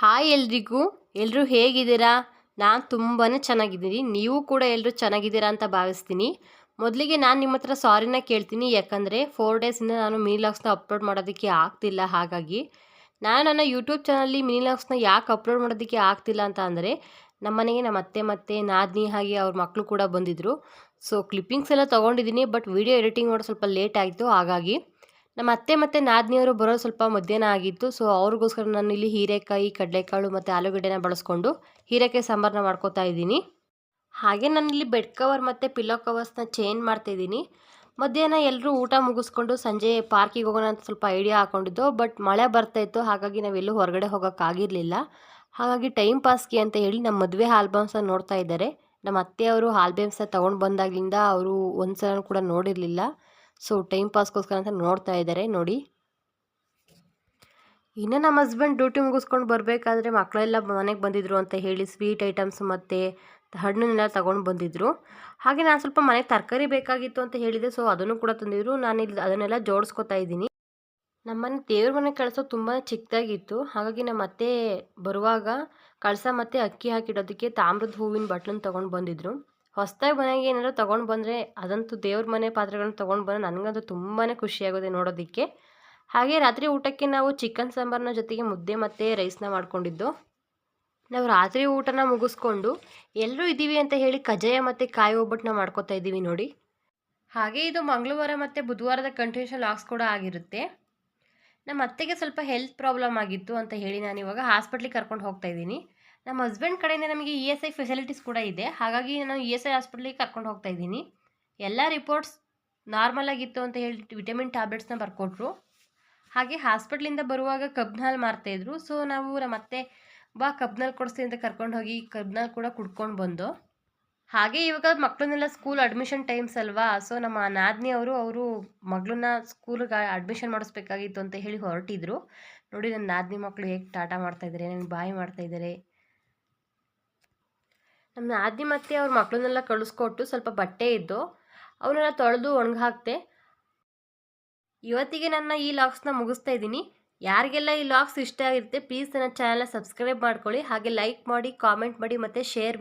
Hi ಎಲ್ರಿಗೂ. ಎಲ್ಲರೂ ಹೇಗಿದ್ದೀರಾ? ನಾನು ತುಂಬಾ ಚೆನ್ನಾಗಿದ್ದೀನಿ. ನೀವು ಕೂಡ ಎಲ್ಲರೂ ಚೆನ್ನಾಗಿದ್ದೀರಾ ಅಂತ ಭಾವಿಸ್ತೀನಿ. ಮೊದಲಿಗೆ ನಾನು ನಿಮ್ಮ ಹತ್ರ ಸಾರಿನ ಕೇಳ್ತೀನಿ. ಯಾಕಂದರೆ ಫೋರ್ ಡೇಸಿಂದ ನಾನು ಮಿನಿ ಲಾಗ್ಸ್ನ ಅಪ್ಲೋಡ್ ಮಾಡೋದಕ್ಕೆ ಆಗ್ತಿಲ್ಲ. ಹಾಗಾಗಿ ನಾನು ನನ್ನ ಯೂಟ್ಯೂಬ್ ಚಾನಲ್ಲಿ ಮಿನಿ ಲಾಗ್ಸ್ನ ಯಾಕೆ ಅಪ್ಲೋಡ್ ಮಾಡೋದಕ್ಕೆ ಆಗ್ತಿಲ್ಲ ಅಂತ ಅಂದರೆ ನಮ್ಮನೆಗೆ ನಮ್ಮ ಅತ್ತೆ ಮತ್ತೆ ನಾದಿನಿ ಹಾಗೆ ಅವ್ರ ಮಕ್ಕಳು ಕೂಡ ಬಂದಿದ್ದರು ಸೊ ಕ್ಲಿಪ್ಪಿಂಗ್ಸ್ ಎಲ್ಲ ತೊಗೊಂಡಿದ್ದೀನಿ. ಬಟ್ ವಿಡಿಯೋ ಎಡಿಟಿಂಗ್ ಮಾಡೋದು ಸ್ವಲ್ಪ ಲೇಟ್ ಆಯಿತು. ಹಾಗಾಗಿ ನಮ್ಮ ಅತ್ತೆ ಮತ್ತು ನಾದಿನಿಯವರು ಬರೋದು ಸ್ವಲ್ಪ ಮಧ್ಯಾಹ್ನ ಆಗಿತ್ತು. ಸೊ ಅವ್ರಿಗೋಸ್ಕರ ನಾನು ಇಲ್ಲಿ ಹೀರೆಕಾಯಿ, ಕಡಲೆಕಾಳು ಮತ್ತು ಆಲೂಗಡ್ಡೆನ ಬಳಸ್ಕೊಂಡು ಹೀರೆಕಾಯಿ ಸಾಂಬಾರನ್ನ ಮಾಡ್ಕೋತಾ ಇದ್ದೀನಿ. ಹಾಗೆ ನಾನಿಲ್ಲಿ ಬೆಡ್ ಕವರ್ ಮತ್ತು ಪಿಲ್ಲೋ ಕವರ್ಸ್ನ ಚೇಂಜ್ ಮಾಡ್ತಾಯಿದ್ದೀನಿ ಮಧ್ಯಾಹ್ನ ಎಲ್ಲರೂ ಊಟ ಮುಗಿಸ್ಕೊಂಡು ಸಂಜೆ ಪಾರ್ಕಿಗೆ ಹೋಗೋಣ ಅಂತ ಸ್ವಲ್ಪ ಐಡಿಯಾ ಹಾಕ್ಕೊಂಡಿದ್ದು ಬಟ್ ಮಳೆ ಬರ್ತಾಯಿತ್ತು ಹಾಗಾಗಿ ನಾವೆಲ್ಲೂ ಹೊರಗಡೆ ಹೋಗೋಕ್ಕಾಗಿರಲಿಲ್ಲ ಹಾಗಾಗಿ ಟೈಮ್ ಪಾಸ್ಗೆ ಅಂತ ಹೇಳಿ ನಮ್ಮ ಮದುವೆ ಆಲ್ಬಮ್ಸ್ನ ನೋಡ್ತಾ ಇದ್ದಾರೆ. ನಮ್ಮ ಅತ್ತೆಯವರು ಆಲ್ಬಮ್ಸ್ನ ತೊಗೊಂಡು ಬಂದಾಗಲಿಂದ ಅವರು ಒಂದು ಸಲ ಕೂಡ ನೋಡಿರಲಿಲ್ಲ. ಸೊ ಟೈಮ್ ಪಾಸ್ಗೋಸ್ಕರ ಅಂತ ನೋಡ್ತಾ ಇದ್ದಾರೆ, ನೋಡಿ. ಇನ್ನು ನಮ್ಮ ಹಸ್ಬೆಂಡ್ ಡ್ಯೂಟಿ ಮುಗಿಸ್ಕೊಂಡು ಬರಬೇಕಾದ್ರೆ ಮಕ್ಕಳೆಲ್ಲ ಮನೆಗೆ ಬಂದಿದ್ರು ಅಂತ ಹೇಳಿ ಸ್ವೀಟ್ ಐಟಮ್ಸ್ ಮತ್ತು ಹಣ್ಣನ್ನೆಲ್ಲ ತಗೊಂಡು ಬಂದಿದ್ದರು ಹಾಗೆ ನಾನು ಸ್ವಲ್ಪ ಮನೆಗೆ ತರಕಾರಿ ಬೇಕಾಗಿತ್ತು ಅಂತ ಹೇಳಿದೆ, ಸೊ ಅದನ್ನು ಕೂಡ ತಂದಿದ್ರು. ನಾನು ಇಲ್ಲಿ ಅದನ್ನೆಲ್ಲ ಜೋಡಿಸ್ಕೊತಾ ಇದ್ದೀನಿ. ನಮ್ಮನೆ ದೇವ್ರ ಮನೆ ಕಳಿಸೋ ತುಂಬಾ ಚಿಕ್ಕದಾಗಿತ್ತು. ಹಾಗಾಗಿ ನಮ್ಮ ಅತ್ತೆ ಬರುವಾಗ ಕಳಸ ಮತ್ತು ಅಕ್ಕಿ ಹಾಕಿಡೋದಕ್ಕೆ ತಾಮ್ರದ ಹೂವಿನ ಬಟ್ಲನ್ನು ತೊಗೊಂಡು ಬಂದಿದ್ರು. ಹೊಸದಾಗಿ ಮನೆಗೆ ಏನಾದರೂ ತೊಗೊಂಡು ಬಂದರೆ ಅದಂತೂ ದೇವ್ರ ಮನೆ ಪಾತ್ರೆಗಳನ್ನ ತೊಗೊಂಡು ಬಂದರೆ ನನಗಂತೂ ತುಂಬಾ ಖುಷಿಯಾಗುತ್ತೆ ನೋಡೋದಕ್ಕೆ. ಹಾಗೆ ರಾತ್ರಿ ಊಟಕ್ಕೆ ನಾವು ಚಿಕನ್ ಸಾಂಬಾರನ್ನ ಜೊತೆಗೆ ಮುದ್ದೆ ಮತ್ತು ರೈಸ್ನ ಮಾಡ್ಕೊಂಡಿದ್ದು. ನಾವು ರಾತ್ರಿ ಊಟನ ಮುಗಿಸ್ಕೊಂಡು ಎಲ್ಲರೂ ಇದ್ದೀವಿ ಅಂತ ಹೇಳಿ ಕಜಾಯ ಮತ್ತು ಕಾಯಿ ಒಬ್ಬಟ್ಟನ್ನ ಮಾಡ್ಕೋತಾ ಇದ್ದೀವಿ ನೋಡಿ. ಹಾಗೆ ಇದು ಮಂಗಳವಾರ ಮತ್ತು ಬುಧವಾರದ ಕಂಟಿನ್ಯೂಷನ್ ಲಾಕ್ಸ್ ಕೂಡ ಆಗಿರುತ್ತೆ. ನಮ್ಮ ಅತ್ತೆಗೆ ಸ್ವಲ್ಪ ಹೆಲ್ತ್ ಪ್ರಾಬ್ಲಮ್ ಆಗಿತ್ತು ಅಂತ ಹೇಳಿ ನಾನು ಇವಾಗ ಹಾಸ್ಪಿಟ್ಲಿಗೆ ಕರ್ಕೊಂಡು ಹೋಗ್ತಾ ಇದ್ದೀನಿ. ನಮ್ಮ ಹಸ್ಬೆಂಡ್ ಕಡೆಯಿಂದ ನಮಗೆ ಇ ಎಸ್ ಐ ಫೆಸಿಲಿಟೀಸ್ ಕೂಡ ಇದೆ. ಹಾಗಾಗಿ ನಾನು ಇ ಎಸ್ ಐ ಹಾಸ್ಪಿಟ್ಲಿಗೆ ಕರ್ಕೊಂಡು ಹೋಗ್ತಾ ಇದ್ದೀನಿ. ಎಲ್ಲ ರಿಪೋರ್ಟ್ಸ್ ನಾರ್ಮಲ್ ಆಗಿತ್ತು ಅಂತ ಹೇಳಿ ವಿಟಮಿನ್ ಟ್ಯಾಬ್ಲೆಟ್ಸ್ನ ಬರ್ಕೊಟ್ರು. ಹಾಗೆ ಹಾಸ್ಪಿಟ್ಲಿಂದ ಬರುವಾಗ ಕಬ್ನಲ್ಲಿ ಮಾರ್ತಾಯಿದ್ರು ಸೊ ನಾವು ನಮ್ಮ ಅತ್ತೆ ಬಾ ಕಬ್ನಲ್ಲಿ ಕೊಡಿಸ್ತೀವಿ ಅಂತ ಕರ್ಕೊಂಡು ಹೋಗಿ ಕಬ್ನಲ್ಲಿ ಕೂಡ ಕುಡ್ಕೊಂಡು ಬಂದು. ಹಾಗೆ ಇವಾಗ ಮಕ್ಕಳನ್ನೆಲ್ಲ ಸ್ಕೂಲ್ ಅಡ್ಮಿಷನ್ ಟೈಮ್ಸ್ ಅಲ್ವಾ? ಸೊ ನಮ್ಮ ನಾದಿನಿ ಅವರು ಅವರು ಮಗಳನ್ನ ಸ್ಕೂಲ್ಗೆ ಅಡ್ಮಿಷನ್ ಮಾಡಿಸ್ಬೇಕಾಗಿತ್ತು ಅಂತ ಹೇಳಿ ಹೊರಟಿದ್ರು. ನೋಡಿ ನನ್ನ ನಾದಿನಿ ಮಕ್ಕಳು ಹೇಗೆ ಟಾಟಾ ಮಾಡ್ತಾಯಿದ್ದಾರೆ ನನಗೆ ಬಾಯಿ ಮಾಡ್ತಾಯಿದ್ದಾರೆ ನಮ್ಮ ಆದಿ ಮತ್ತೆ ಅವ್ರ ಮಕ್ಕಳನ್ನೆಲ್ಲ ಕಳಿಸ್ಕೊಟ್ಟು ಸ್ವಲ್ಪ ಬಟ್ಟೆ ಇದ್ದು ಅವನ್ನೆಲ್ಲ ತೊಳೆದು ಒಣಗಿ ಹಾಕ್ತೆ ಇವತ್ತಿಗೆ ನನ್ನ ಈ ಲಾಕ್ಸ್ನ ಮುಗಿಸ್ತಾ ಇದ್ದೀನಿ. ಯಾರಿಗೆಲ್ಲ ಈ ಲಾಕ್ಸ್ ಇಷ್ಟ ಆಗಿರುತ್ತೆ, ಪ್ಲೀಸ್ ನನ್ನ ಚಾನಲ್ನ ಸಬ್ಸ್ಕ್ರೈಬ್ ಮಾಡ್ಕೊಳ್ಳಿ. ಹಾಗೆ ಲೈಕ್ ಮಾಡಿ, ಕಾಮೆಂಟ್ ಮಾಡಿ ಮತ್ತು ಶೇರ್